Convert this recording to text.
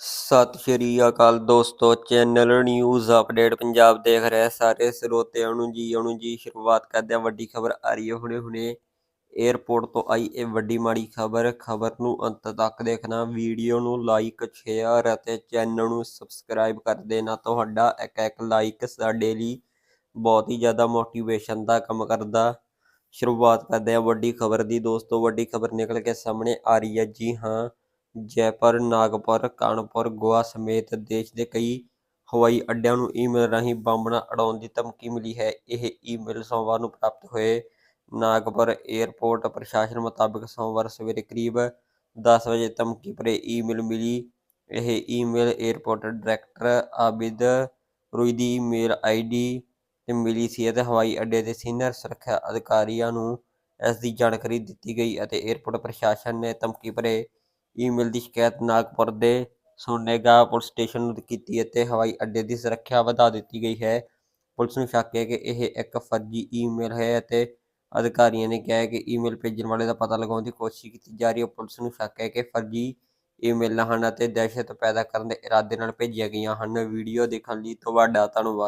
ਸਤਿ ਸ਼੍ਰੀ ਅਕਾਲ ਦੋਸਤੋ, channel news update Punjab ਦੇਖ ਰਹੇ ਸਾਰੇ ਸਰੋਤਿਆਂ ਨੂੰ ਜੀ ਨੂੰ ਜੀ ਸ਼ੁਰੂਆਤ ਕਰਦੇ ਹਾਂ। ਵੱਡੀ ਖਬਰ ਆ ਰਹੀ ਹੈ ਹੁਣੇ ਹੁਣੇ। 에ਅਰਪੋਰਟ ਤੋਂ ਆਈ ਇਹ ਵੱਡੀ ਮਾੜੀ ਖਬਰ। ਖਬਰ ਨੂੰ ਅੰਤ ਤੱਕ ਦੇਖਣਾ, ਵੀਡੀਓ ਨੂੰ ਲਾਈਕ ਸ਼ੇਅਰ ਅਤੇ ਚੈਨਲ ਨੂੰ ਸਬਸਕ੍ਰਾਈਬ ਕਰ ਦੇਣਾ। ਤੁਹਾਡਾ ਇੱਕ ਇੱਕ ਲਾਈਕ ਸਾਡੇ ਲਈ ਬਹੁਤ ਹੀ ਜ਼ਿਆਦਾ ਮੋਟੀਵੇਸ਼ਨ ਦਾ ਕੰਮ ਕਰਦਾ। ਸ਼ੁਰੂਆਤ ਕਰਦੇ ਹਾਂ ਵੱਡੀ ਖਬਰ ਦੀ। ਦੋਸਤੋ, ਵੱਡੀ ਖਬਰ ਨਿਕਲ ਕੇ ਸਾਹਮਣੇ ਆ ਰਹੀ ਹੈ। ਜੀ ਹਾਂ ਜੈਪੁਰ, ਨਾਗਪੁਰ, ਕਾਨਪੁਰ, ਗੋਆ ਸਮੇਤ ਦੇਸ਼ ਦੇ ਕਈ ਹਵਾਈ ਅੱਡਿਆਂ ਨੂੰ ਈਮੇਲ ਰਾਹੀਂ ਬੰਬਣਾ ਅੜਾਉਣ ਦੀ ਧਮਕੀ ਮਿਲੀ ਹੈ। ਇਹ ਈਮੇਲ ਸੋਮਵਾਰ ਨੂੰ ਪ੍ਰਾਪਤ ਹੋਏ। ਨਾਗਪੁਰ 에ਅਰਪੋਰਟ ਪ੍ਰਸ਼ਾਸਨ ਮੁਤਾਬਕ ਸੋਮਵਾਰ ਸਵੇਰੇ ਕਰੀਬ 10 ਵਜੇ ਧਮਕੀ ਭਰੇ ਈਮੇਲ ਮਿਲੀ। ਇਹ email airport director Abid Rui ਦੀ ਈਮੇਲ ਆਈਡੀ ਤੇ ਮਿਲੀ ਸੀ ਅਤੇ ਹਵਾਈ ਅੱਡੇ ਦੇ ਸੀਨੀਅਰ ਸੁਰੱਖਿਆ ਅਧਿਕਾਰੀਆਂ ਨੂੰ ਇਸ ਦੀ ਜਾਣਕਾਰੀ ਦਿੱਤੀ ਗਈ ਅਤੇ 에ਅਰਪੋਰਟ ਪ੍ਰਸ਼ਾਸਨ ਨੇ ਧਮਕੀ ਭਰੇ ਈਮੇਲ ਦੀ ਸ਼ਿਕਾਇਤ ਨਾਗਪੁਰ ਦੇ ਸੋਨੇਗਾ ਪੁਲਿਸ ਸਟੇਸ਼ਨ ਨੂੰ ਕੀਤੀ ਅਤੇ ਹਵਾਈ ਅੱਡੇ ਦੀ ਸੁਰੱਖਿਆ ਵਧਾ ਦਿੱਤੀ ਗਈ ਹੈ। ਪੁਲਿਸ ਨੂੰ ਸ਼ੱਕ ਹੈ ਕਿ ਇਹ ਇੱਕ ਫਰਜ਼ੀ ਈਮੇਲ ਹੈ ਅਤੇ ਅਧਿਕਾਰੀਆਂ ਨੇ ਕਿਹਾ ਹੈ ਕਿ ਈਮੇਲ ਭੇਜਣ ਵਾਲੇ ਦਾ ਪਤਾ ਲਗਾਉਣ ਦੀ ਕੋਸ਼ਿਸ਼ ਕੀਤੀ ਜਾ ਰਹੀ ਹੈ। ਪੁਲਿਸ ਨੂੰ ਸ਼ੱਕ ਹੈ ਕਿ ਫਰਜ਼ੀ ਈਮੇਲਾਂ ਹਨ ਅਤੇ ਦਹਿਸ਼ਤ ਪੈਦਾ ਕਰਨ ਦੇ ਇਰਾਦੇ ਨਾਲ ਭੇਜੀਆਂ ਗਈਆਂ ਹਨ। ਵੀਡੀਓ ਦੇਖਣ ਲਈ ਤੁਹਾਡਾ ਧੰਨਵਾਦ।